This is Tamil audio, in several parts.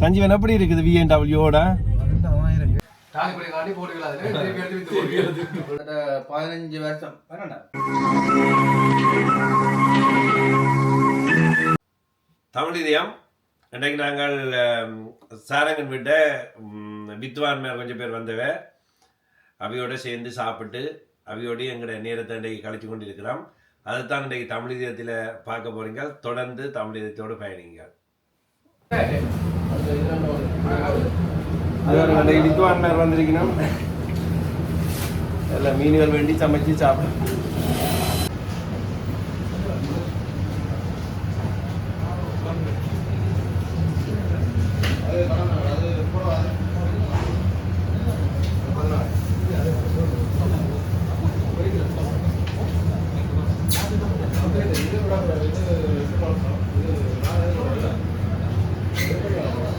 சஞ்சீவன் எப்படி இருக்குது விஎன்டபிள்யூட பதினஞ்சு வருஷம். தமிழ் இதயம் இன்றைக்கு நாங்கள் சாரங்கன் வீட்ட வித்வான் மேல் கொஞ்சம் பேர் வந்தவ அவையோட சேர்ந்து சாப்பிட்டு அவையோடய எங்களோட நேரத்தை இன்றைக்கு கழித்து கொண்டிருக்கிறோம். அதைத்தான் இன்றைக்கு தமிழ் இதயத்தில் பார்க்க போறீங்க. தொடர்ந்து தமிழ் இதயத்தோடு பயணிங்க. இன்றைக்கு வித்வான் மேல் வந்திருக்கணும் எல்லாம் மீன்கள் வேண்டி சமைச்சு சாப்பிடும்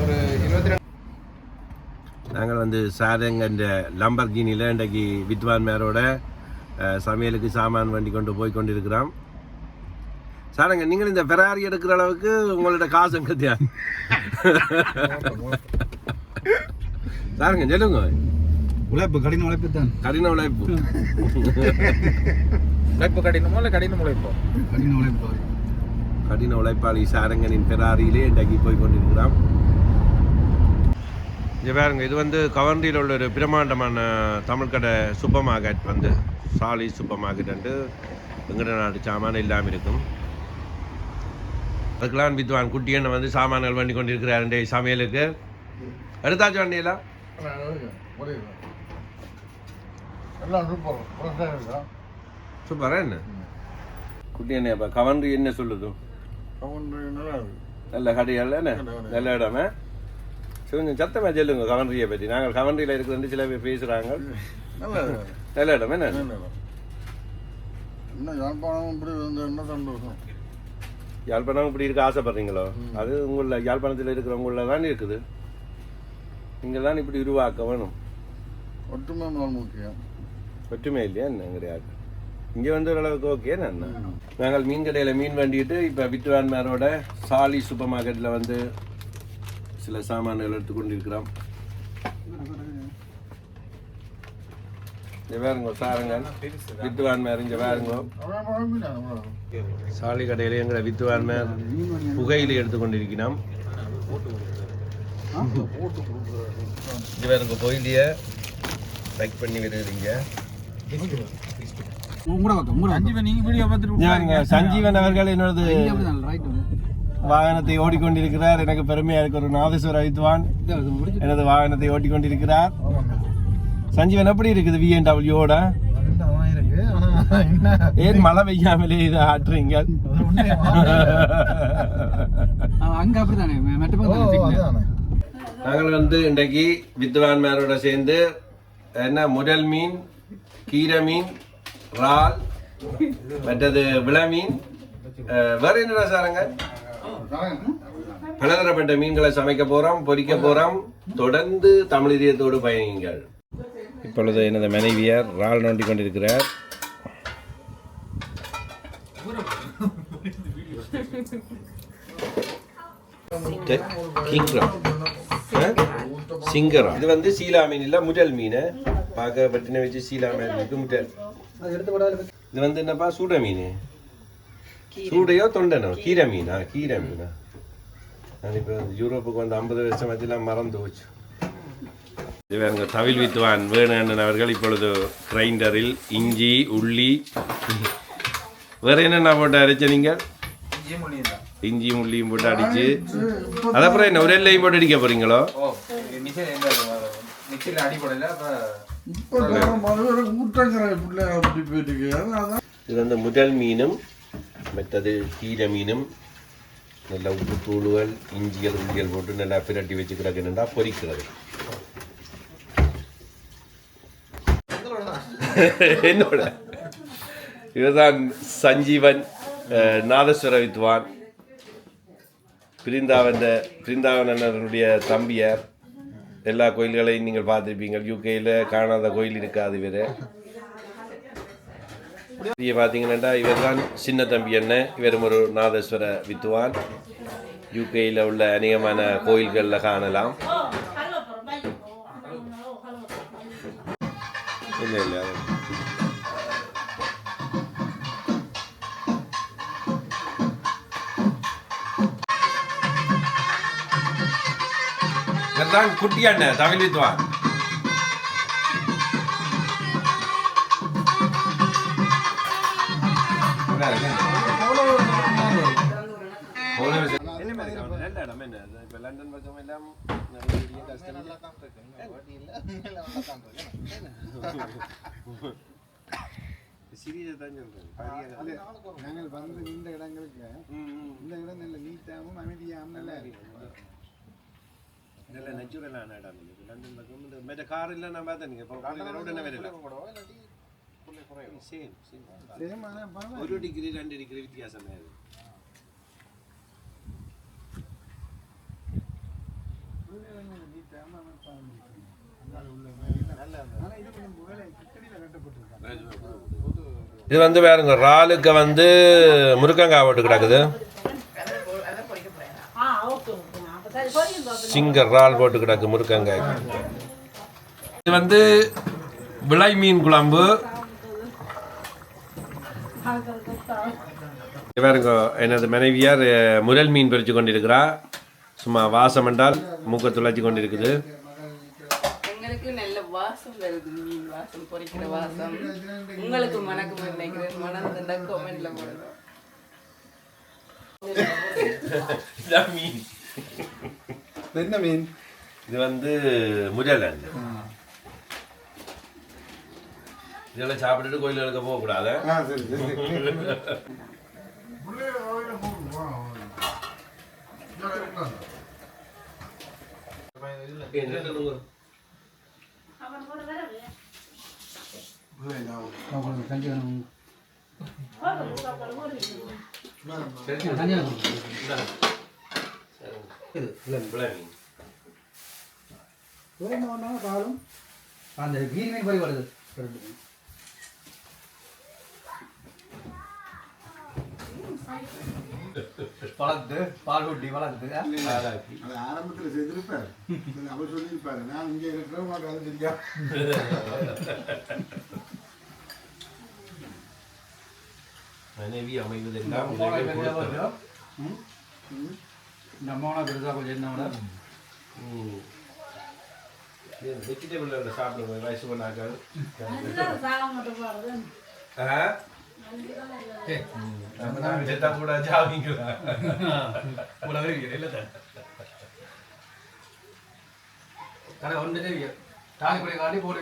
ஒரு இருபத்தி நாங்கள் வந்து சாரங்கன்ற லம்பர்கினியில் இன்றைக்கு வித்வான் மேரோட சமையலுக்கு சாமான் வண்டி கொண்டு போய் கொண்டிருக்கிறோம் சாரங்க நீங்கள் இந்த ஃபெராரி எடுக்கிற அளவுக்கு உங்களோட காசு எங்கத்தியா சாரங்க சொல்லுங்க. உழைப்பு கடின உழைப்பு தான். கடின உழைப்பு. உழைப்பு கடினமோ இல்லை கடினம் உழைப்போ? கடின உழைப்பு. கடின உழைப்பாளி சாரங்கனின் ஃபெராரியிலே இன்றைக்கு போய் கொண்டிருக்கிறோம் இங்கே பாருங்க இது வந்து கவர்ண்டியில் உள்ள ஒரு பிரம்மாண்டமான தமிழ் கடை சூப்பர் மார்க்கெட் வந்து. சாலி சூப்பர் மார்க்கெட் வந்து வெங்கட நாட்டு சாமான் இல்லாமல் இருக்கும். அதுக்கெல்லாம் வித்வான் குட்டியண்ணன் வந்து சாமான்கள் பண்ணி கொண்டிருக்கிறார் இன்றைய சமையலுக்கு. எடுத்தாச்சு எல்லாம் சூப்பர் என்ன? குட்டி என்ன இப்போ கவர்ண்டி என்ன சொல்லுது? நல்லா கடைகள் என்ன? நல்ல இடமே? கொஞ்சம் சத்தமாக சொல்லுங்க கவன்றியை பற்றி நாங்கள் கவன்றியில் இருக்கிறது சில பேர் பேசுகிறாங்க நல்லா இடம் என்ன? என்ன யாழ்ப்பாணம் இப்படி வந்து என்ன சந்தோஷம் யாழ்ப்பாணம் இப்படி இருக்க ஆசைப்படுறீங்களோ? அது உங்கள யாழ்ப்பாணத்தில் இருக்கிறவங்கள தான் இருக்குது. நீங்கள் தான் இப்படி உருவாக்க வேணும். ஒற்றுமை முக்கியம். ஒற்றுமை இல்லையா என்ன கிடையாது இங்கே வந்து ஓரளவுக்கு ஓகே என்ன நாங்கள் மீன் கடையில் மீன் வேண்டிட்டு இப்போ வித்துவான்மாரோட சாலி சூப்பர் மார்க்கெட்டில் வந்து சில சாமான்கள் எடுத்து கொண்டிருக்கிறோம். இங்கே வேறுங்க சாருங்க வித்துவான்மார் இங்கே வேறுங்க சாலி கடையில் எங்களை வித்துவான்மார் புகையிலை எடுத்து கொண்டிருக்கிறோம். இது வேறுங்க கோயிலையே லைக் பண்ணி வருகிறீங்க இங்க சஞ்சீவன் அவர்கள் என்னோடது வாகனத்தை ஓடிக்கொண்டிருக்கிறார். எனக்கு பெருமையா இருக்கு. ஒரு நாதேஸ்வர வித்வான் எனது வாகனத்தை ஓட்டிக்கொண்டிருக்கிறார் சஞ்சீவன் எப்படி இருக்குது விஎன்டபிள்யூட என்ன ஏன் மழை பெய்யாமலே இதை ஆட்டுறீங்க? அங்க அப்படித்தானே நாங்கள் வந்து இன்றைக்கு வித்வான் மேரோட சேர்ந்து என்ன முதல் மீன் கீரை மீன் இறால் மற்றது விள மீன் அஹ், வேற என்னடா சாருங்க பலதரப்பட்ட மீன்களை சமைக்க போறோம் பொறிக்க போறோம். தொடர்ந்து தமிழீரியத்தோடு பயணிங்கள் இப்பொழுது எனது மனைவியார் இறால் நோண்டி கொண்டிருக்கிறார். சிங்கரம். இது வந்து சீலா மீன் இல்ல முதல் மீன். பார்க்க பட்டினை வச்சு சீலா மீன் இருக்கு முதல். இது வந்து என்னப்பா சூட மீன் சூடையோ தொண்டனோ? கீரை. மீனா? கீரை மீனா? நான் இப்போ யூரோப்புக்கு வந்து ஐம்பது வருஷம் வச்சுலாம் மறந்து போச்சு. இது வேறுங்க தவில் வித்துவான் வேணு அவர்கள் இப்பொழுது கிரைண்டரில் இஞ்சி உள்ளி. வேற என்னென்ன போட்டு அரைச்ச நீங்கள் இஞ்சி முள்ளியும் போட்டு அடிச்சு. அது அப்புறம் என்ன ஒரு எல்லையும் போட்டு அடிக்க போறீங்களோ? இது வந்து முதல் மீனும் மற்றது கீரை மீனும் நல்லா உப்பு தூளுகள் இஞ்சியல் இஞ்சியல் போட்டு நல்லா பிரட்டி வச்சுக்கிறது என்னென்னா பொறிக்கிறது என்னோட இதுதான் சஞ்சீவன் நாதஸ்வர வித்வான் பிரிந்தாவன் பிரிந்தாவனனுடைய தம்பியார் எல்லா கோயில்களையும் நீங்கள் பார்த்துருப்பீங்க யூகேயில் காணாத கோயில் இருக்காது இவர் இங்கே பார்த்தீங்கன்னா இவர் தான் சின்ன தம்பி என்ன இவரும் ஒரு நாதேஸ்வர வித்துவான். யூகேயில் உள்ள அநேகமான கோயில்களில் காணலாம். இல்லை இல்லை இவர்தான் குட்டி அண்ணன் தமிழ் வித்வான் லண்டன் பக்கம் எல்லாம் நிறைய கஷ்டம் சிறிய தான் சொல்றேன் நாங்கள் வந்து இந்த இடங்களுக்கு இந்த இடம் நல்ல நீட்டாகவும் அமைதியாகவும் நல்லா இருக்கு நல்ல நேச்சுரலான இடம் இது லண்டன் பக்கம் இந்த மற்ற கார் இல்லை நான் பார்த்தேன் நீங்கள் இப்போ ரோடு என்ன வரல சேம் ஒரு டிகிரி ரெண்டு டிகிரி வித்தியாசமே அது இது வந்து வேறுங்க இறாலுக்கு வந்து முருக்கங்காய் போட்டு கிடக்குது. சிங்க இறால் போட்டு கிடக்கு முருக்கங்காய் இது வந்து விளை மீன் குழம்பு. பாருங்க எனது மனைவியார் முரல் மீன் பறித்து கொண்டிருக்கிறார் சும்மா வாசம் என்றால் மூக்க துளைச்சி கொண்டிருக்குது. எங்களுக்கு நல்ல வாசம் வருது மீன் வாசம் பொரிக்கிற வாசம். உங்களுக்கு மணக்கும் நினைக்கிறேன். மனம் இருந்தா கமெண்ட்ல போடுங்க. இதான் மீன். என்ன மீன்? இது வந்து முரல் இதெல்லாம் சாப்பிட்டுட்டு கோயிலுக்கு போகக்கூடாது. ஆ பாலும் அந்த கீர் மீன் போய் வருது வளர்த்து பால் ஊட்டி வளர்த்து அது ஆரம்பத்தில் செய்திருப்பார் அவர் சொல்லியிருப்பாரு நான் இங்கே இருக்கிற அது தெரியா மனைவி அமைவதெல்லாம் அம்மாவனா பெருசாக கொஞ்சம் என்ன வெஜிடபிள் சாப்பிடுங்க வயசு பண்ணாக்கள் കൂടെ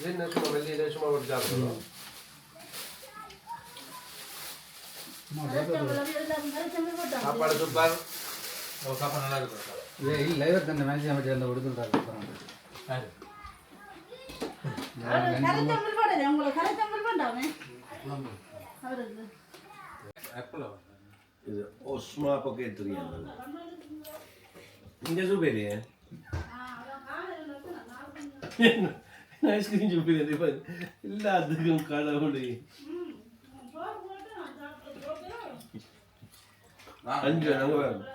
ഇതിനകത്ത് വലിയ ലേശം അവിടെ ജാഗ്രത சாப்பாடு சூப்பர் சாப்பாடு நல்லா இருக்கும் ஏ இல்லை இவர் தந்த மேட்ச் அமைச்சு அந்த கொடுத்துருக்காரு இது ஒஸ்மா பக்கம் தெரியாது. இங்க சூப்பேரி ஐஸ்கிரீம் சூப்பேரி எல்லாத்துக்கும் கடவுளே. அஞ்சு நாங்க வேணும்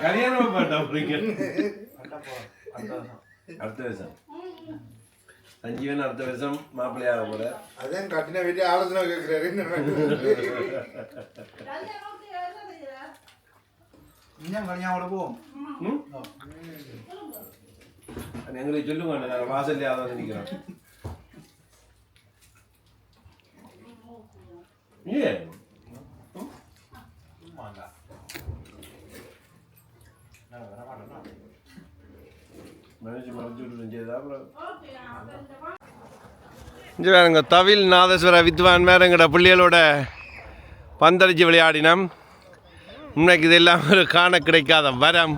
கல்யாணம் அடுத்த வருஷம் சஞ்சீவன் அடுத்த வருஷம் மாப்பிள்ளையாக போற அதான் கட்டின வீட்டு ஆலோசனை கேட்கிறாரு இன்னும் கல்யாணம் போவோம் ம்? எங்களுக்கு சொல்லுங்க நாங்கள் வாசல்லே அதான் நிற்கிறோம் ஏ இங்கே வேறுங்க தவில் நாதஸ்வர வித்வான் வேறுங்கட பிள்ளைகளோட பந்தடிச்சு விளையாடினோம் இன்னைக்கு இதெல்லாம் ஒரு காண கிடைக்காத வரம்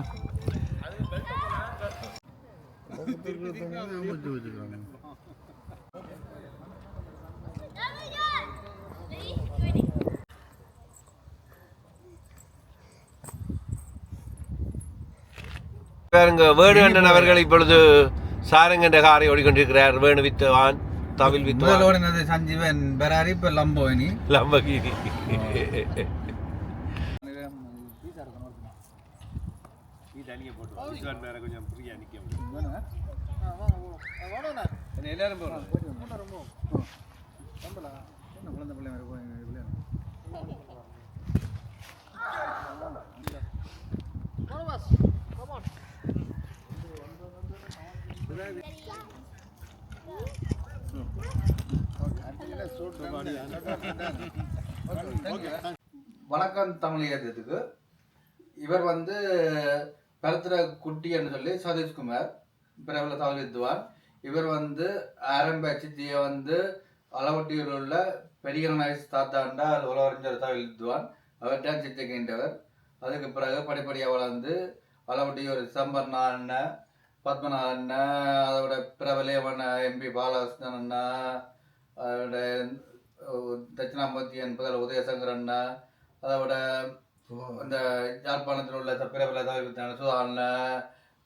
பாருங்க வேணு அண்ணன் அவர்கள் இப்பொழுது சாரங்கண்ட காரை ஓடிக்கொண்டிருக்கிறார். வேணு வித்துவான் தவில் வித்துவான். முதலோட என்னது சஞ்சீவன் பெராரி இப்போ லம்போயினி லம்பகிரி எல்லாரும் போகணும் வணக்கம் பிள்ளை மாதிரி வணக்கம் தமிழகத்துக்கு இவர் வந்து பரத்திர குட்டி என்று சொல்லி சதீஷ்குமார் பிரபல தமிழ் வித்துவான் இவர் வந்து ஆரம்ப வந்து அளவட்டியில் உள்ள பெரிய நாயஸ் தாத்தாண்டா உலகறிஞர் தமிழ் வித்துவான் அவர் தான் சித்திக்கின்றவர். அதுக்கு பிறகு படிப்படியாக வளர்ந்து அளவட்டி ஒரு சம்பர்ணா அண்ணன் பத்மநாத அண்ணா அதோட பிரபலியமான எம்பி பாலகிருஷ்ணன் அண்ணா அதோட தட்சிணாமூர்த்தி என்பதில் உதயசங்கர் அண்ணா அதோட இந்த யாழ்ப்பாணத்தில் உள்ள பிரபல வித்தான சுதா அண்ணா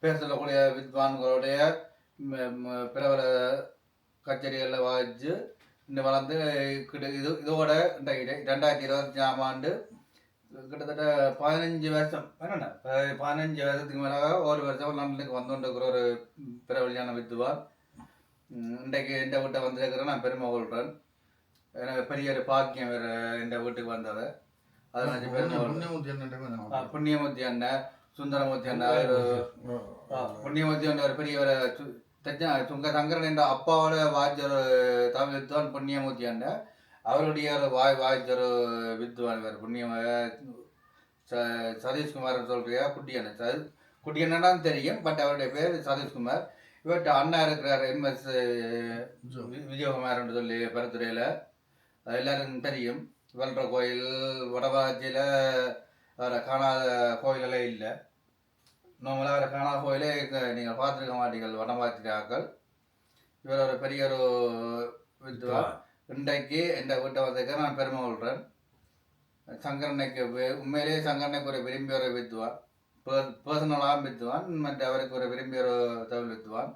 பேசக்கூடிய வித்வான்களுடைய பிரபல கச்சேரிகளில் வாய்ச்சு இன்னும் வளர்ந்து இது இதோட ரெண்டாயிரத்தி இருபத்தஞ்சாம் ஆண்டு கிட்டத்தட்ட பதினஞ்சு வருஷம் என்னென்ன ப- பதினஞ்சு வருஷத்துக்கு மேலாக ஒரு வருஷம் லண்டனுக்கு வந்து கொண்டிருக்கிற ஒரு பிரபலியான வித்துவான். உம், இன்றைக்கு இந்த வீட்டை வந்திருக்கிறேன் நான் பெருமை கொள்கிறேன் எனக்கு பெரிய ஒரு பாக்கியம் வேறு இந்த வீட்டுக்கு வந்தது. அதை நினச்சி பெருமை கொள்றேன். புண்ணியமூர்த்தி அண்ணன் சுந்தரமூர்த்தி அண்ணன் ஒரு புண்ணியமூர்த்தி அண்ணன் ஒரு பெரிய ஒரு தச்ச சுங்க சங்கரன் என்ற அப்பாவோட ஒரு தமிழ் வித்வான் புண்ணியமூர்த்தி அண்ணன். அவருடைய ஒரு வாய் வாய்ச்ச ஒரு வித்வான் வேறு புண்ணிய ச- சதீஷ்குமார் சொல்றியா? குட்டி அண்ணன் ச- குட்டி அண்ணன் தெரியும் பட் அவருடைய பேர் சதீஷ்குமார். இவர்கிட்ட அண்ணா இருக்கிறார் எம்எஸ் விஜயகுமார்னு சொல்லி பருத்துறையில். அது எல்லாருக்கும் தெரியும். வெல்ற கோயில் வடபாச்சியில் அவரை காணாத கோயிலே இல்லை. நார்மலாக அவரை காணாத கோயிலே நீங்கள் பார்த்துருக்க மாட்டீங்கள் வடபாச்சி ஆக்கள் இவர் ஒரு பெரிய ஒரு வித்வான் இன்றைக்கு இந்த வீட்டை வந்திருக்க நான் பெருமை கொள்கிறேன் சங்கரனைக்கு உண்மையிலேயே சங்கரனைக்கு ஒரு விரும்பிய ஒரு வித்வான் பர்சனலாக வித்வான் மற்ற அவருக்கு ஒரு விரும்பிய ஒரு தமிழ் வித்வான்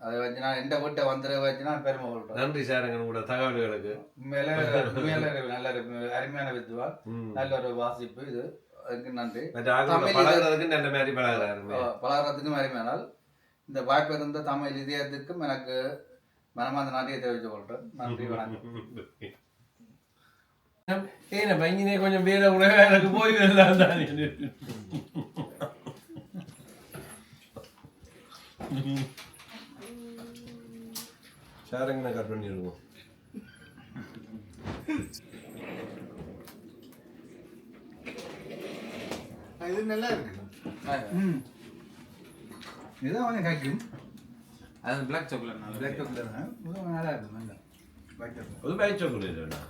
அதை வச்சு நான் எந்த வீட்டை வந்துட வச்சு நான் பெருமை கொள்கிறேன் நன்றி சார் உங்களோட தகவல்களுக்கு. உண்மையிலே உண்மையிலே நல்ல அருமையான வித்வான் ம். நல்ல ஒரு வாசிப்பு இது. அதுக்கு நன்றி. பழகுறதுக்கு நல்ல மாதிரி பழகுறாரு. பலகாரத்துக்கும் அருமையானால் இந்த வாய்ப்பு இருந்த தமிழ் இதயத்துக்கும் எனக்கு மனமார்ந்த நன்றியை தெரிவித்துக் கொள்கிறேன் நன்றி வணக்கம் ஏன பையனே கொஞ்சம் வேற உணவு எனக்கு போய் சாரங்கனை கட் பண்ணிடுவோம் இது நல்லா இருக்கு இதுதான் கொஞ்சம் காய்க்கும் அது பிளாக் சாக்லேட் பிளாக் சாக்லேட் நல்லா இருக்கும் நல்லா அது பேச்சு சொல்லிடுறேன்